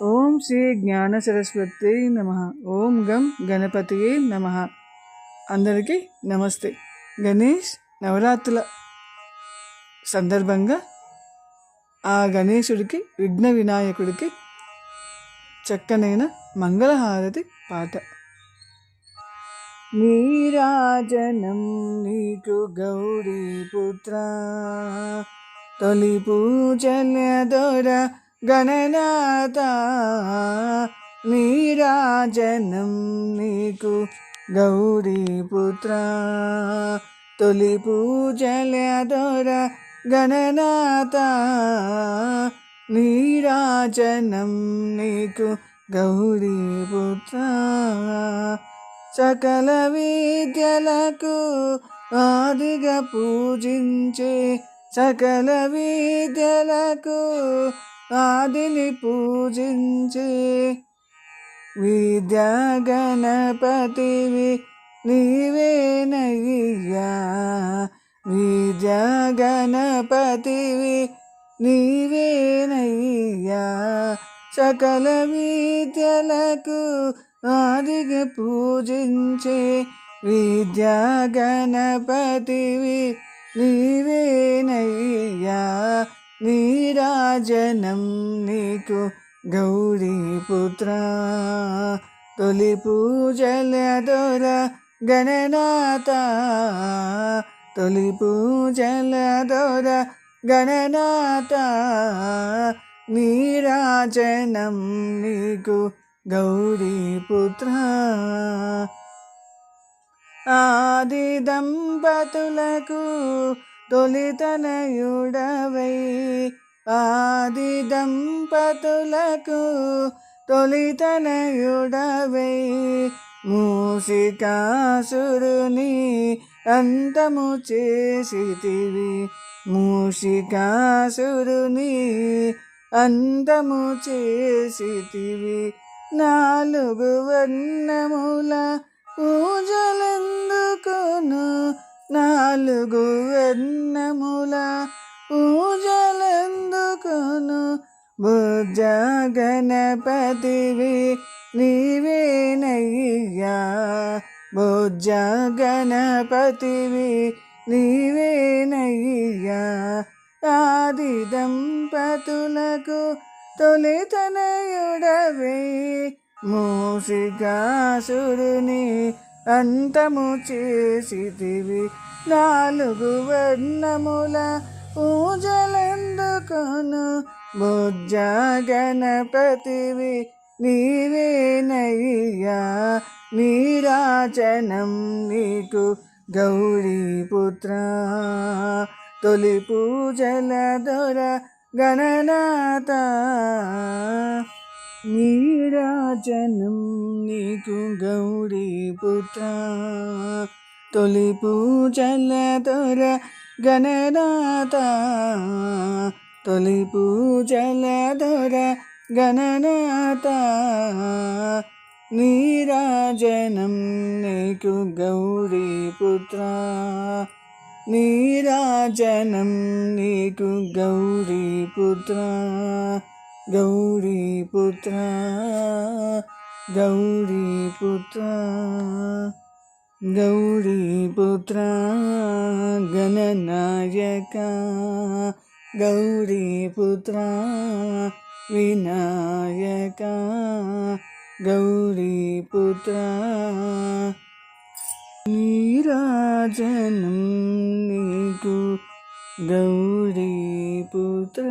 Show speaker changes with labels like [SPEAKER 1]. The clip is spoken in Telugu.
[SPEAKER 1] ఓం శ్రీ జ్ఞాన సరస్వతి నమ. ఓం గం గణపతియే నమ. అందరికీ నమస్తే. గణేష్ నవరాత్రుల సందర్భంగా ఆ గణేశుడికి విఘ్న వినాయకుడికి చక్కనైన మంగళహారతి పాట. నీరాజనం నీకు గౌరీ పుత్ర తొలి పూజల దొర గణనాథ నీరాజనం నీకు గౌరీ పుత్ర. తొలి పూజల దొర గణనాథ నీరాజనం నీకు గౌరీ పుత్ర. సకల విద్యలకు ఆదిగా పూజించే సకల విద్యలకు ఆదిని పూజించే విద్యా గణపతివి నీవేనయ్యా విద్యా గణపతివి నీవేనయ్యా సకల విద్యలకు ఆదిగ పూజించే విద్యా గణపతివి నీవేనయ్యా నీరాజనం నీకు గౌరీపుత్ర తొలి పూజల దొర గణనాథ. తొలి పూజల దొర గణనాథ. నీరాజనం నీకు గౌరీపుత్ర ఆది దంపతులకు తొలితనయుడవై ఆది దంపతులకు తొలితనయుడవై మూషికాసురుని అంతము చేసితివి. మూషికాసురుని అంతము చేసితివి. నాలుగు వర్ణముల పూజలందుకును? నాలుగు వర్ణముల పూజలందుకును? భుజ గణపతివి నీవేనయ్యా భుజ గణపతివి నీవేనయ్యా ఆది దంపతులకు తొలితనయుడవే మూసిగాసురుని అంతము చేసితివి. నాలుగు వర్ణముల పూజలందుకొను? బుజ్జ గణపతివి నీవేనయ్యా నీరాచనం నీకు గౌరీపుత్ర తొలి పూజల దొర గణనాథ. నీరాజనం నీకు గౌరీ గౌరీపుత్ర తొలి పూజల దొర గణనాథ. తొలి పూజల దొర గణనాథ. నీరాజనం నీకు గౌరీ పుత్ర. నీరాజనం నీకు గౌరీ పుత్ర. గౌరీపుత్ర గౌరీపుత్ర గౌరీపుత్ర గణనాయక గౌరీపుత్ర వినాయక గౌరీపుత్ర నీరాజనం నీకు గౌరీపుత్ర.